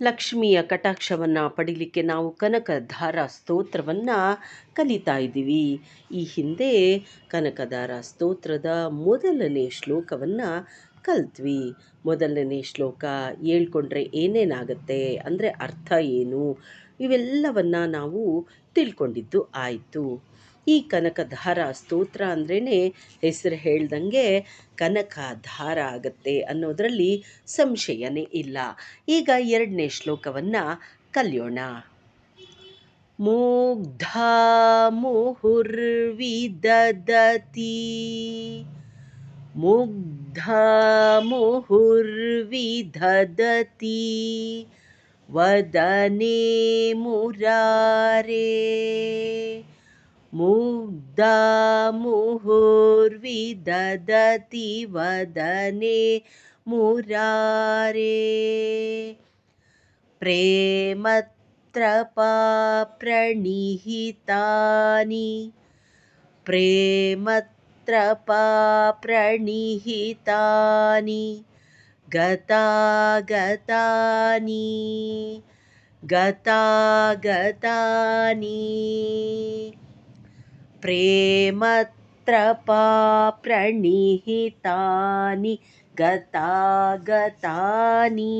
ಲಕ್ಷ್ಮಿಯ ಕಟಾಕ್ಷವನ್ನು ಪಡಿಲಿಕ್ಕೆ ನಾವು ಕನಕಧಾರ ಸ್ತೋತ್ರವನ್ನು ಕಲಿತಾ ಇದ್ದೀವಿ. ಈ ಹಿಂದೆ ಕನಕಧಾರ ಸ್ತೋತ್ರದ ಮೊದಲನೇ ಶ್ಲೋಕವನ್ನು ಕಲ್ತ್ವಿ. ಮೊದಲನೇ ಶ್ಲೋಕ ಹೇಳ್ಕೊಂಡ್ರೆ ಏನೇನಾಗುತ್ತೆ ಅಂದರೆ ಅರ್ಥ ಏನು? ಇವೆಲ್ಲವನ್ನು ನಾವು ತಿಳ್ಕೊಂಡಿದ್ದು ಆಯಿತು. ಈ ಕನಕಧಾರ ಸ್ತೋತ್ರ ಅಂದ್ರೇ ಹೆಸರು ಹೇಳ್ದಂಗೆ ಕನಕ ಧಾರ ಆಗತ್ತೆ ಅನ್ನೋದರಲ್ಲಿ ಸಂಶಯನೇ ಇಲ್ಲ. ಈಗ ಎರಡನೇ ಶ್ಲೋಕವನ್ನು ಕಲಿಯೋಣ. ಮುಗ್ಧ ಮುಹುರ್ವಿದದತಿ. ಮುಗ್ಧ ಮುಹುರ್ವಿದದತಿ. ವದನೆ ಮುರಾರೇ. मुग्धा मुहुर्विदधति वदने मुरारे। प्रेमत्रपाप्रणिहितानि प्रेमत्रपाप्रणिहितानि प्रेमत्रपाप्रणिहितानि गता गतानि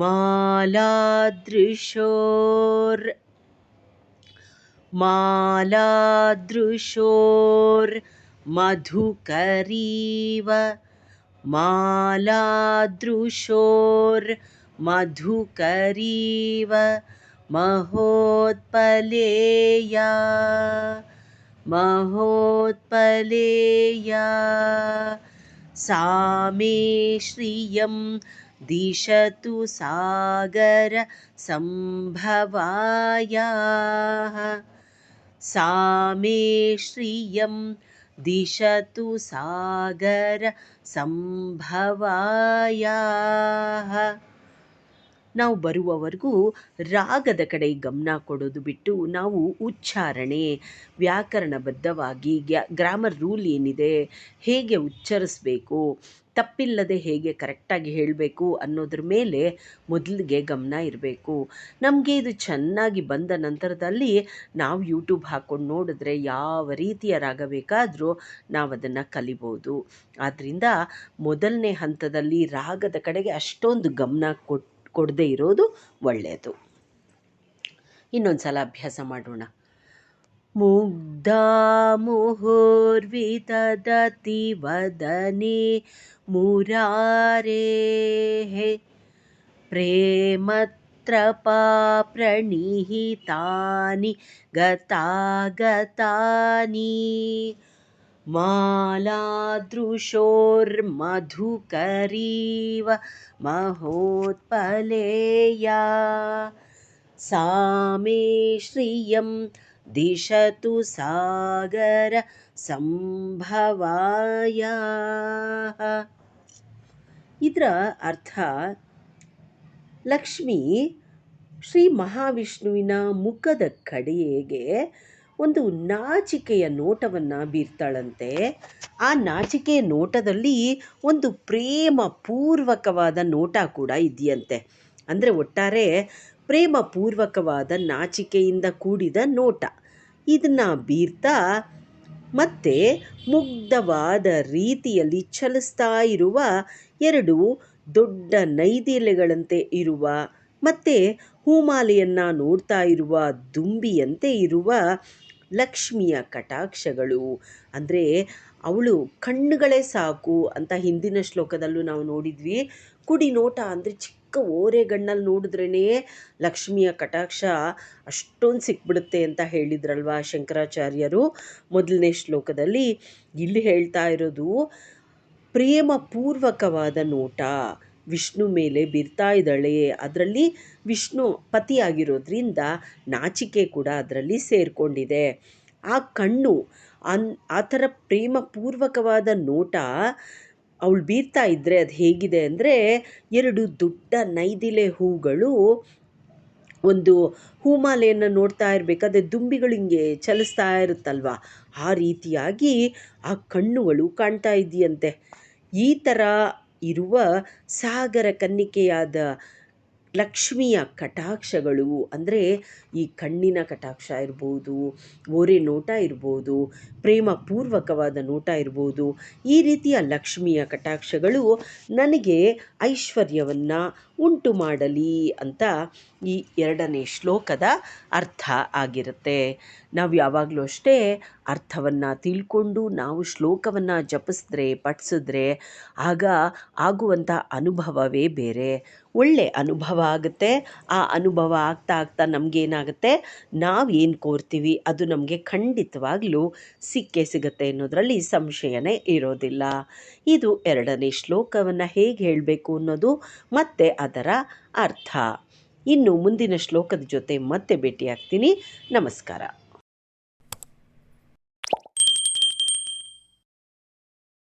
मालादृशोर् मालादृशोर्मधुकरीव मालादृशोर्मधुकरीव महोत्पलेया। महोत्पलेया। सा मे श्रियं दिशतु सागरसम्भवायाः सा मे श्रियं दिशतु सागरसम्भवायाः ನಾವು ಬರುವವರೆಗೂ ರಾಗದ ಕಡೆ ಗಮನ ಕೊಡೋದು ಬಿಟ್ಟು ನಾವು ಉಚ್ಚಾರಣೆ, ವ್ಯಾಕರಣಬದ್ಧವಾಗಿ ಗ್ರಾಮರ್ ರೂಲ್ ಏನಿದೆ, ಹೇಗೆ ಉಚ್ಚರಿಸ್ಬೇಕು, ತಪ್ಪಿಲ್ಲದೆ ಹೇಗೆ ಕರೆಕ್ಟಾಗಿ ಹೇಳಬೇಕು ಅನ್ನೋದ್ರ ಮೇಲೆ ಮೊದಲಿಗೆ ಗಮನ ಇರಬೇಕು. ನಮಗೆ ಇದು ಚೆನ್ನಾಗಿ ಬಂದ ನಂತರದಲ್ಲಿ ನಾವು ಯೂಟ್ಯೂಬ್ ಹಾಕ್ಕೊಂಡು ನೋಡಿದ್ರೆ ಯಾವ ರೀತಿಯ ರಾಗ ಬೇಕಾದರೂ ನಾವು ಅದನ್ನು ಕಲಿಬೋದು. ಆದ್ದರಿಂದ ಮೊದಲನೇ ಹಂತದಲ್ಲಿ ರಾಗದ ಕಡೆಗೆ ಅಷ್ಟೊಂದು ಗಮನ ಕೊಟ್ಟು ಕೊಡದೇ ಇರೋದು ಒಳ್ಳೆಯದು ಇನ್ನೊಂದು ಸಲ ಅಭ್ಯಾಸ ಮಾಡೋಣ. ಮುಗ್ಧ ಮುಹುರ್ವಿತದತಿ ವದನೆ ಮುರಾರೇ ಪ್ರೇಮತ್ರಪಾಪ್ರಣೀಹಿತಾನಿ ಗತಾಗತಾನಿ. मालादृशोर्मधुकरीव महोत्पलेया सा मे श्रियं दिशतु ಸಾಗರ ಸಂಭವಾಯ ಇದರ ಅರ್ಥ ಲಕ್ಷ್ಮಿ ಶ್ರೀ ಮಹಾವಿಷ್ಣುವಿನ ಮುಖದ ಕಡೆಗೆ ಒಂದು ನಾಚಿಕೆಯ ನೋಟವನ್ನು ಬೀರ್ತಾಳಂತೆ. ಆ ನಾಚಿಕೆಯ ನೋಟದಲ್ಲಿ ಒಂದು ಪ್ರೇಮ ಪೂರ್ವಕವಾದ ನೋಟ ಕೂಡ ಇದೆಯಂತೆ. ಅಂದರೆ ಒಟ್ಟಾರೆ ಪ್ರೇಮ ಪೂರ್ವಕವಾದ ನಾಚಿಕೆಯಿಂದ ಕೂಡಿದ ನೋಟ. ಇದನ್ನು ಬೀರ್ತಾ ಮತ್ತೆ ಮುಗ್ಧವಾದ ರೀತಿಯಲ್ಲಿ ಚಲಿಸ್ತಾ ಇರುವ ಎರಡು ದೊಡ್ಡ ನೈದಿಲೆಗಳಂತೆ ಇರುವ ಮತ್ತು ಹೂಮಾಲೆಯನ್ನು ನೋಡ್ತಾ ಇರುವ ದುಂಬಿಯಂತೆ ಇರುವ ಲಕ್ಷ್ಮಿಯ ಕಟಾಕ್ಷಗಳು. ಅಂದರೆ ಅವಳು ಕಣ್ಣುಗಳೇ ಸಾಕು ಅಂತ ಹಿಂದಿನ ಶ್ಲೋಕದಲ್ಲೂ ನಾವು ನೋಡಿದ್ವಿ. ಕುಡಿ ನೋಟ ಅಂದರೆ ಚಿಕ್ಕ ಓರೆಗಣ್ಣಲ್ಲಿ ನೋಡಿದ್ರೇ ಲಕ್ಷ್ಮಿಯ ಕಟಾಕ್ಷ ಅಷ್ಟೊಂದು ಸಿಕ್ಬಿಡುತ್ತೆ ಅಂತ ಹೇಳಿದ್ರಲ್ವಾ ಶಂಕರಾಚಾರ್ಯರು. ಮೊದಲನೇ ಶ್ಲೋಕದಲ್ಲಿ ಇಲ್ಲಿ ಹೇಳ್ತಾ ಇರೋದು, ಪ್ರೇಮಪೂರ್ವಕವಾದ ನೋಟ. ವಿಷ್ಣು ಮೇಲೆ ಬೀರ್ತಾ ಇದ್ದಾಳೆ. ಅದರಲ್ಲಿ ವಿಷ್ಣು ಪತಿಯಾಗಿರೋದ್ರಿಂದ ನಾಚಿಕೆ ಕೂಡ ಅದರಲ್ಲಿ ಸೇರಿಕೊಂಡಿದೆ. ಆ ಕಣ್ಣು, ಅನ್, ಆ ಥರ ಪ್ರೇಮಪೂರ್ವಕವಾದ ನೋಟ ಅವಳು ಬೀರ್ತಾ ಇದ್ದರೆ ಅದು ಹೇಗಿದೆ ಅಂದರೆ ಎರಡು ದೊಡ್ಡ ನೈದಿಲೆ ಹೂಗಳು ಒಂದು ಹೂಮಾಲೆಯನ್ನು ನೋಡ್ತಾ ಇರಬೇಕಾದ್ರೆ ದುಂಬಿಗಳು ಹಿಂಗೆ ಚಲಿಸ್ತಾ ಇರುತ್ತಲ್ವ? ಆ ರೀತಿಯಾಗಿ ಆ ಕಣ್ಣುಗಳು ಕಾಣ್ತಾ ಇದೆಯಂತೆ ಈ ಥರ ಇರುವ ಸಾಗರ ಕನ್ನಿಕೆಯಾದ ಲಕ್ಷ್ಮಿಯ ಕಟಾಕ್ಷಗಳು, ಅಂದರೆ ಈ ಕಣ್ಣಿನ ಕಟಾಕ್ಷ ಇರ್ಬೋದು, ಓರೆ ನೋಟ ಇರ್ಬೋದು, ಪ್ರೇಮಪೂರ್ವಕವಾದ ನೋಟ ಇರ್ಬೋದು, ಈ ರೀತಿಯ ಲಕ್ಷ್ಮಿಯ ಕಟಾಕ್ಷಗಳು ನನಗೆ ಐಶ್ವರ್ಯವನ್ನು ಉಂಟು ಮಾಡಲಿ ಅಂತ ಈ ಎರಡನೇ ಶ್ಲೋಕದ ಅರ್ಥ ಆಗಿರುತ್ತೆ. ನಾವು ಯಾವಾಗಲೂ ಅಷ್ಟೇ ಅರ್ಥವನ್ನು ತಿಳ್ಕೊಂಡು ನಾವು ಶ್ಲೋಕವನ್ನು ಜಪಿಸಿದ್ರೆ, ಪಠಿಸಿದ್ರೆ ಆಗ ಆಗುವಂಥ ಅನುಭವವೇ ಬೇರೆ. ಒಳ್ಳೆ ಅನುಭವ ಆಗುತ್ತೆ. ಆ ಅನುಭವ ಆಗ್ತಾ ಆಗ್ತಾ ನಮಗೇನಾಗುತ್ತೆ? ನಾವು ಏನು ಕೋರ್ತೀವಿ? ಅದು ನಮಗೆ ಖಂಡಿತವಾಗ್ಲೂ ಸಿಕ್ಕೇ ಸಿಗುತ್ತೆ ಅನ್ನೋದರಲ್ಲಿ ಸಂಶಯನೇ ಇರೋದಿಲ್ಲ. ಇದು ಎರಡನೇ ಶ್ಲೋಕವನ್ನು ಹೇಗೆ ಹೇಳಬೇಕು ಅನ್ನೋದು ಮತ್ತೆ ಅದರ ಅರ್ಥ. ಇನ್ನು ಮುಂದಿನ ಶ್ಲೋಕದ ಜೊತೆ ಮತ್ತೆ ಭೇಟಿಯಾಗ್ತೀನಿ. ನಮಸ್ಕಾರ.